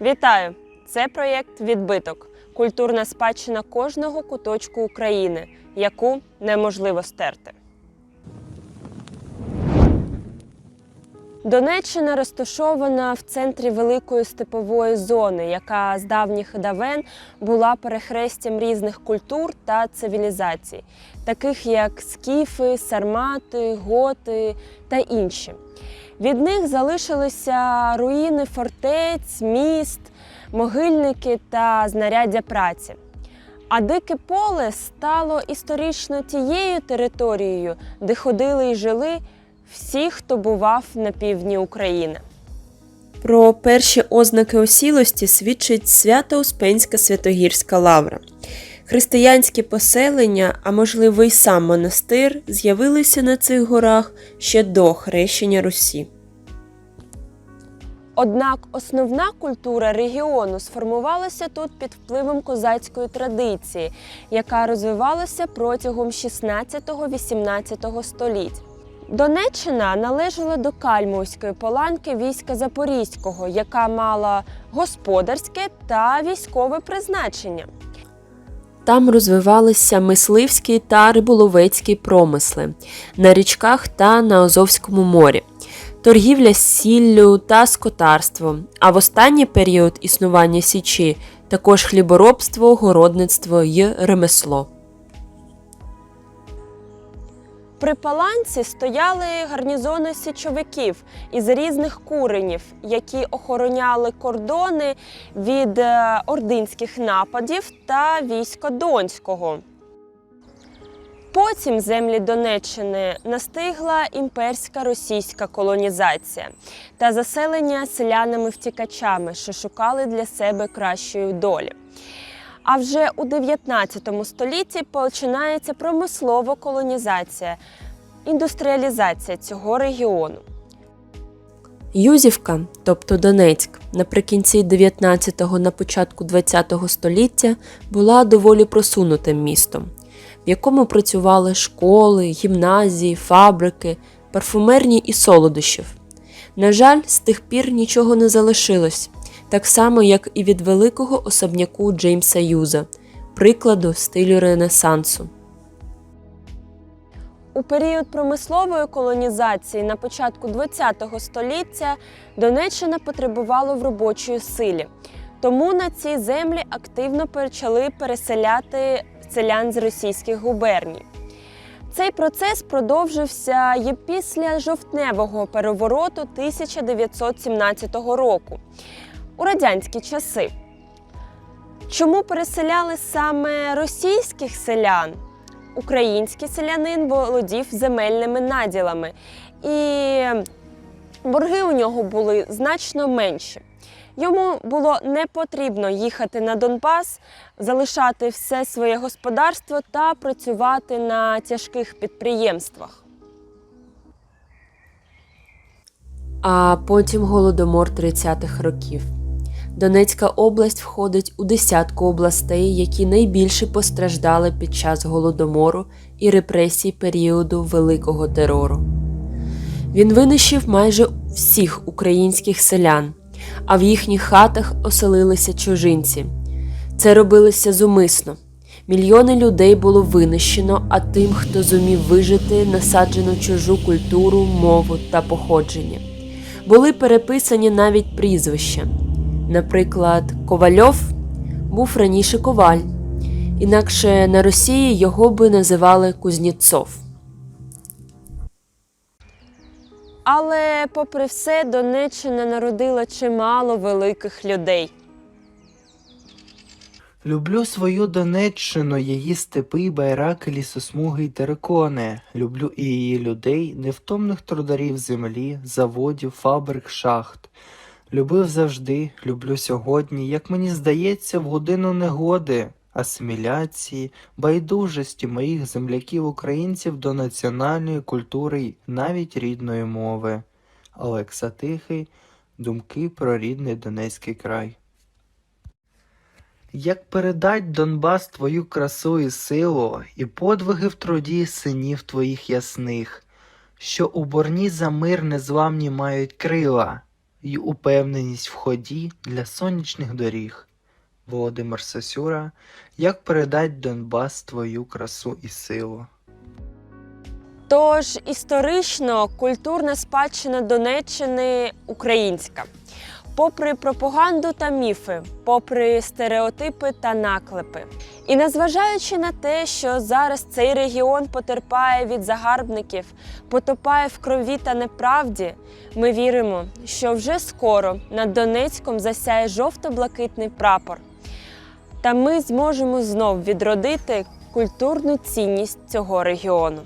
Вітаю! Це проєкт Відбиток культурна спадщина кожного куточку України, яку неможливо стерти. Донеччина розташована в центрі великої степової зони, яка з давніх давен була перехрестям різних культур та цивілізацій, таких як скіфи, сармати, готи та інші. Від них залишилися руїни фортець, міст, могильники та знаряддя праці. А дике поле стало історично тією територією, де ходили і жили всі, хто бував на півдні України. Про перші ознаки осілості свідчить Свято-Успенська Святогірська лавра. Християнські поселення, а можливо й сам монастир, з'явилися на цих горах ще до хрещення Русі. Однак основна культура регіону сформувалася тут під впливом козацької традиції, яка розвивалася протягом 16-18 століть. Донеччина належала до Кальмовської паланки війська Запорізького, яка мала господарське та військове призначення. Там розвивалися мисливські та риболовецькі промисли на річках та на Азовському морі, торгівля з сіллю та скотарством, а в останній період існування Січі також хліборобство, городництво й ремесло. При паланці стояли гарнізони січовиків із різних куренів, які охороняли кордони від е, ординських нападів та війська Донського. Потім землі Донеччини настигла імперська російська колонізація та заселення селянами-втікачами, що шукали для себе кращої долі. А вже у 19 столітті починається промислова колонізація, індустріалізація цього регіону. Юзівка, тобто Донецьк, наприкінці 19-го на початку 20-го століття була доволі просунутим містом, в якому працювали школи, гімназії, фабрики, парфумерні і солодощів. На жаль, з тих пір нічого не залишилось, так само, як і від великого особняку Джеймса Юза, прикладу стилю Ренесансу. У період промислової колонізації на початку ХХ століття Донеччина потребувала в робочої силі. Тому на ці землі активно почали переселяти селян з російських губерній. Цей процес продовжився і після жовтневого перевороту 1917 року у радянські часи. Чому переселяли саме російських селян? Український селянин володів земельними наділами, і борги у нього були значно менші. Йому було не потрібно їхати на Донбас, залишати все своє господарство та працювати на тяжких підприємствах. А потім голодомор 30-х років. Донецька область входить у десятку областей, які найбільше постраждали під час голодомору і репресій періоду Великого терору. Він винищив майже всіх українських селян, а в їхніх хатах оселилися чужинці. Це робилося зумисно. Мільйони людей було винищено, а тим, хто зумів вижити, насаджено чужу культуру, мову та походження. Були переписані навіть прізвища. Наприклад, Ковальов був раніше коваль, інакше на Росії його би називали Кузнєцов. Але, попри все, Донеччина народила чимало великих людей. Люблю свою Донеччину, її степи, байраки, лісосмуги й терикони. Люблю і її людей, невтомних трударів землі, заводів, фабрик, шахт. Любив завжди, люблю сьогодні, як мені здається, в годину негоди, асиміляції, байдужості моїх земляків-українців до національної культури й навіть рідної мови. Олекса Тихий. Думки про рідний Донецький край. Як передать Донбас твою красу і силу, і подвиги в труді синів твоїх ясних, що у борні за мир незламні мають крила, і упевненість в ході для сонячних доріг. Володимир Сосюра, як передать Донбас твою красу і силу. Тож історично культурна спадщина Донеччини українська. Попри пропаганду та міфи, попри стереотипи та наклепи. І незважаючи на те, що зараз цей регіон потерпає від загарбників, потопає в крові та неправді, ми віримо, що вже скоро над Донецьком засяє жовто-блакитний прапор. Та ми зможемо знов відродити культурну цінність цього регіону.